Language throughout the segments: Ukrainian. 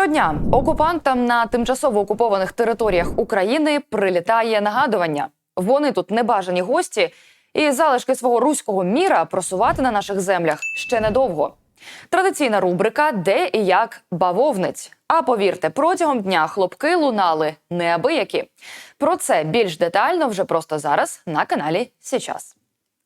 Щодня окупантам на тимчасово окупованих територіях України прилітає нагадування. Вони тут небажані гості, і залишки свого руського міра просувати на наших землях ще недовго. Традиційна рубрика Де і як бавовниць. А повірте, протягом дня хлопки лунали неабиякі. Про це більш детально вже просто зараз на каналі Січас.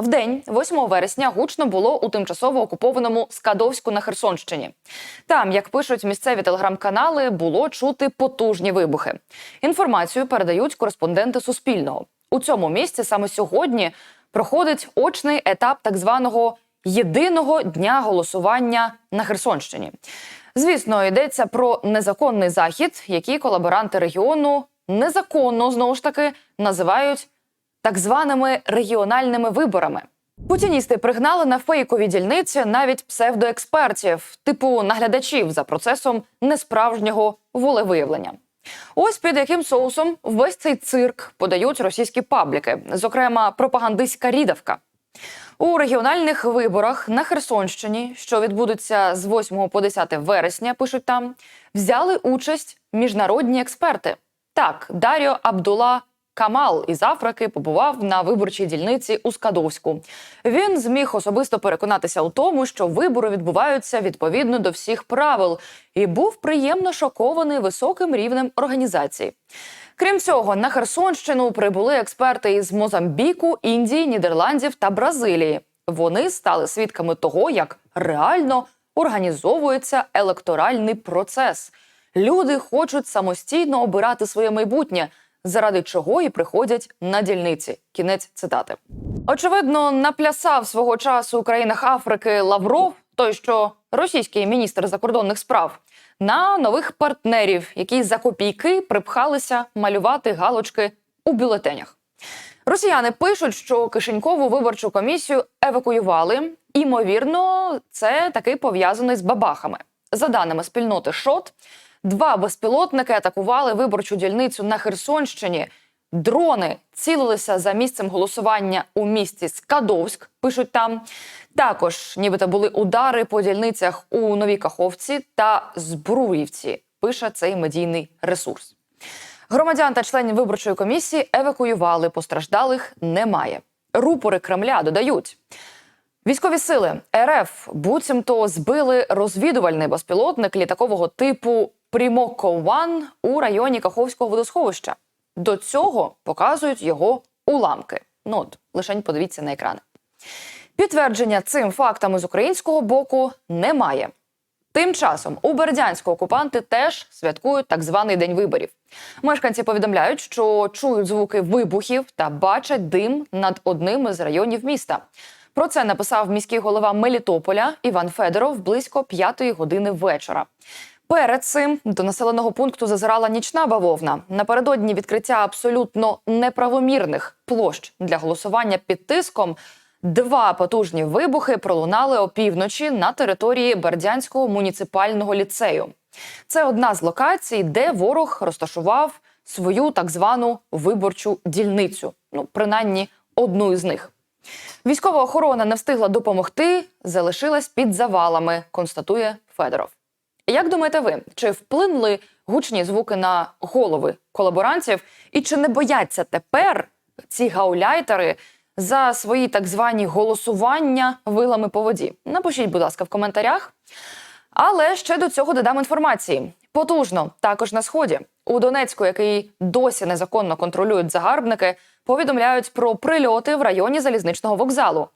В день, 8 вересня, гучно було у тимчасово окупованому Скадовську на Херсонщині. Там, як пишуть місцеві телеграм-канали, було чути потужні вибухи. Інформацію передають кореспонденти Суспільного. У цьому місці саме сьогодні проходить очний етап так званого єдиного дня голосування на Херсонщині. Звісно, йдеться про незаконний захід, який колаборанти регіону незаконно знову ж таки називають так званими регіональними виборами. Путіністи пригнали на фейкові дільниці навіть псевдоекспертів, типу наглядачів за процесом несправжнього волевиявлення. Ось під яким соусом весь цей цирк подають російські пабліки, зокрема пропагандистська рідавка. У регіональних виборах на Херсонщині, що відбудуться з 8 по 10 вересня, пишуть там, взяли участь міжнародні експерти. Так, Даріо Абдула Камал із Африки побував на виборчій дільниці у Скадовську. Він зміг особисто переконатися у тому, що вибори відбуваються відповідно до всіх правил, і був приємно шокований високим рівнем організації. Крім цього, на Херсонщину прибули експерти із Мозамбіку, Індії, Нідерландів та Бразилії. Вони стали свідками того, як реально організовується електоральний процес. Люди хочуть самостійно обирати своє майбутнє, заради чого і приходять на дільниці. Кінець цитати. Очевидно, наплясав свого часу у країнах Африки Лавров, той що російський міністр закордонних справ, на нових партнерів, які за копійки припхалися малювати галочки у бюлетенях. Росіяни пишуть, що кишенькову виборчу комісію евакуювали. Імовірно, це таки пов'язаний з бабахами. За даними спільноти ШОТ, два безпілотники атакували виборчу дільницю на Херсонщині. Дрони цілилися за місцем голосування у місті Скадовськ. Пишуть там. Також, нібито були удари по дільницях у Новій Каховці та Збруївці. Пише цей медійний ресурс. Громадян та членів виборчої комісії евакуювали. Постраждалих немає. Рупори Кремля додають. Військові сили РФ буцімто збили розвідувальний безпілотник літакового типу Примоко-1 у районі Каховського водосховища. До цього показують його уламки. Ну от, лишень подивіться на екрани. Підтвердження цим фактами з українського боку немає. Тим часом у Бердянську окупанти теж святкують так званий день виборів. Мешканці повідомляють, що чують звуки вибухів та бачать дим над одним із районів міста. Про це написав міський голова Мелітополя Іван Федоров близько п'ятої години вечора. Перед цим до населеного пункту зазирала нічна бавовна. Напередодні відкриття абсолютно неправомірних площ для голосування під тиском. Два потужні вибухи пролунали опівночі на території Бердянського муніципального ліцею. Це одна з локацій, де ворог розташував свою так звану виборчу дільницю. Ну, принаймні, одну із них. Військова охорона не встигла допомогти, залишилась під завалами, констатує Федоров. Як думаєте ви, чи вплинули гучні звуки на голови колаборантів, і чи не бояться тепер ці гауляйтери за свої так звані голосування вилами по воді? Напишіть, будь ласка, в коментарях. Але ще до цього додам інформації. Потужно також на сході у Донецьку, який досі незаконно контролюють загарбники, повідомляють про прильоти в районі залізничного вокзалу.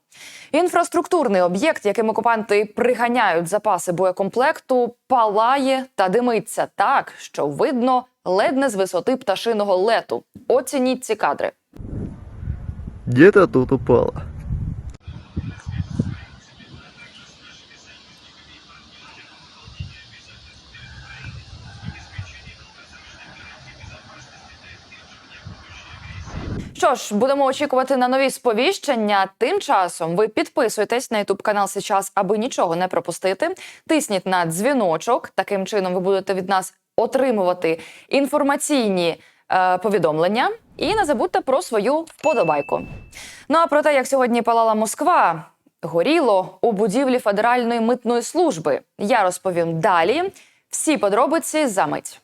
Інфраструктурний об'єкт, яким окупанти приганяють запаси боєкомплекту, палає та димиться так, що видно ледь не з висоти пташиного лету. Оцініть ці кадри. Где-то тут упала. Що ж, будемо очікувати на нові сповіщення. Тим часом ви підписуйтесь на ютуб канал Сейчас, аби нічого не пропустити. Тисніть на дзвіночок. Таким чином ви будете від нас отримувати інформаційні е, повідомлення. І не забудьте про свою вподобайку. Ну а про те, як сьогодні палала Москва, горіло у будівлі Федеральної митної служби. Я розповім далі. Всі подробиці за мить.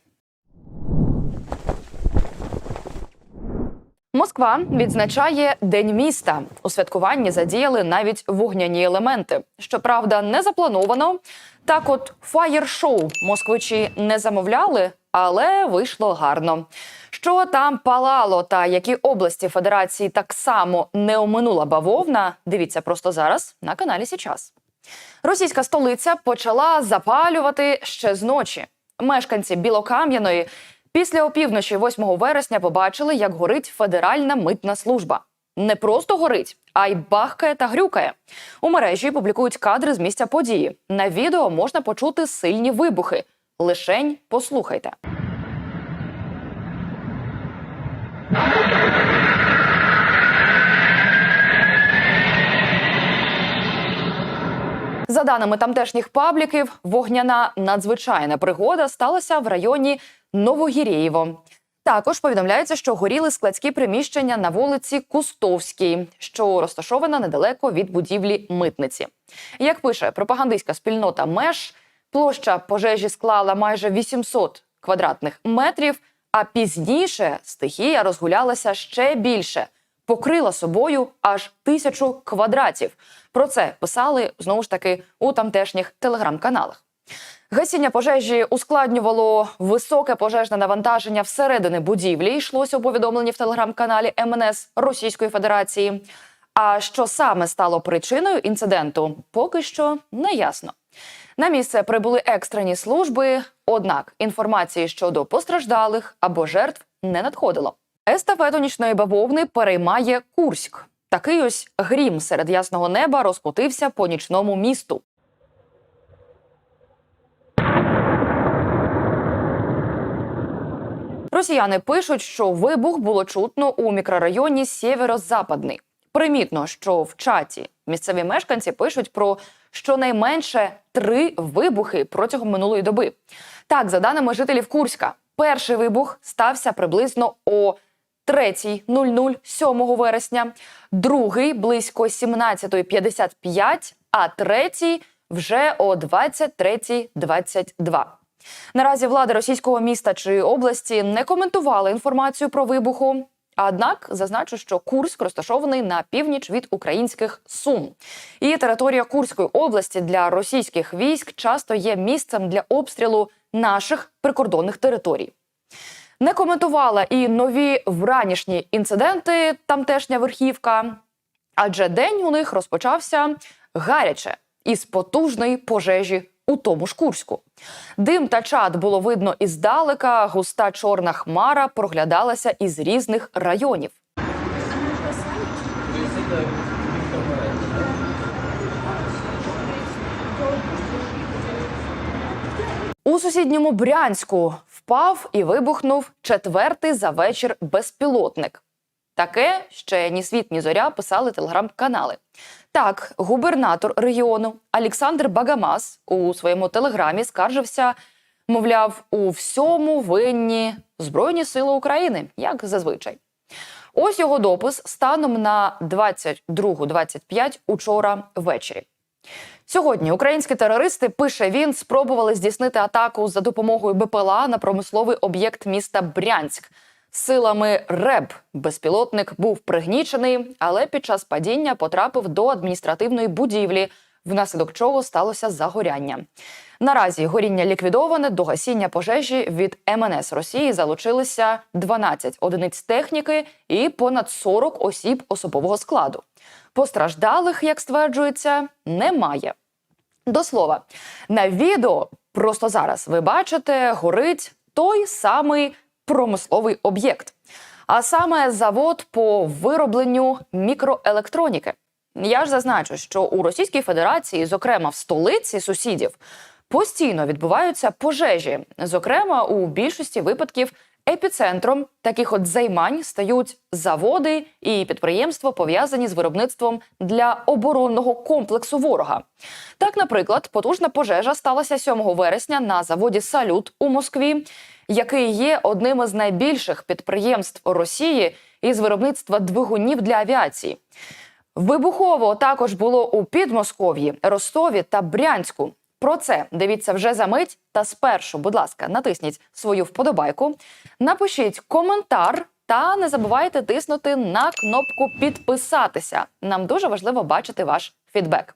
Москва відзначає День міста. У святкуванні задіяли навіть вогняні елементи. Щоправда, не заплановано. Так, от фаєр-шоу москвичі не замовляли, але вийшло гарно. Що там палало та які області федерації так само не оминула бавовна? Дивіться просто зараз на каналі Січас. Російська столиця почала запалювати ще з ночі. Мешканці Білокам'яної після опівночі 8 вересня побачили, як горить федеральна митна служба. Не просто горить, а й бахкає та грюкає. У мережі публікують кадри з місця події. На відео можна почути сильні вибухи. Лишень послухайте. За даними тамтешніх пабліків, вогняна надзвичайна пригода сталася в районі Новогірєєво. Також повідомляється, що горіли складські приміщення на вулиці Кустовській, що розташована недалеко від будівлі митниці. Як пише пропагандистська спільнота Меж, площа пожежі склала майже 800 квадратних метрів, а пізніше стихія розгулялася ще більше покрила собою аж тисячу квадратів. Про це писали знову ж таки у тамтешніх телеграм-каналах. Гасіння пожежі ускладнювало високе пожежне навантаження всередини будівлі. Йшлося у повідомленні в телеграм-каналі МНС Російської Федерації. А що саме стало причиною інциденту, поки що не ясно. На місце прибули екстрені служби, однак інформації щодо постраждалих або жертв не надходило. Естафету нічної бавовни переймає Курськ. Такий ось грім серед ясного неба розкотився по нічному місту. Росіяни пишуть, що вибух було чутно у мікрорайоні Сєвєро-Западний. Примітно, що в чаті місцеві мешканці пишуть про щонайменше три вибухи протягом минулої доби. Так, за даними жителів Курська, перший вибух стався приблизно о 3.00 7 вересня, другий близько 17.55, а третій вже о 23.22. Наразі влада російського міста чи області не коментувала інформацію про вибуху. Однак зазначу, що Курськ розташований на північ від українських Сум. І територія Курської області для російських військ часто є місцем для обстрілу наших прикордонних територій. Не коментувала і нові вранішні інциденти тамтешня верхівка, адже день у них розпочався гаряче із потужної пожежі у тому ж Курську. Дим та чад було видно іздалека, густа чорна хмара проглядалася із різних районів. У сусідньому Брянську впав і вибухнув четвертий за вечір безпілотник. Таке ще ні світ, ні зоря писали телеграм-канали. Так, губернатор регіону Олександр Багамас у своєму телеграмі скаржився, мовляв, у всьому винні Збройні Сили України, як зазвичай. Ось його допис станом на 22.25 учора ввечері. Сьогодні українські терористи, пише він, спробували здійснити атаку за допомогою БПЛА на промисловий об'єкт міста Брянськ. Силами РЕБ безпілотник був пригнічений, але під час падіння потрапив до адміністративної будівлі, внаслідок чого сталося загоряння. Наразі горіння ліквідоване до гасіння пожежі від МНС Росії залучилися 12 одиниць техніки і понад 40 осіб особового складу. Постраждалих, як стверджується, немає. До слова, на відео просто зараз ви бачите, горить той самий промисловий об'єкт, а саме завод по виробленню мікроелектроніки. Я ж зазначу, що у Російській Федерації, зокрема в столиці сусідів, постійно відбуваються пожежі. Зокрема, у більшості випадків епіцентром таких от займань стають заводи і підприємства, пов'язані з виробництвом для оборонного комплексу ворога. Так, наприклад, потужна пожежа сталася 7 вересня на заводі Салют у Москві, який є одним із найбільших підприємств Росії із виробництва двигунів для авіації. Вибухово також було у Підмосков'ї, Ростові та Брянську. Про це дивіться вже за мить. Та спершу, будь ласка, натисніть свою вподобайку, напишіть коментар та не забувайте тиснути на кнопку підписатися. Нам дуже важливо бачити ваш фідбек.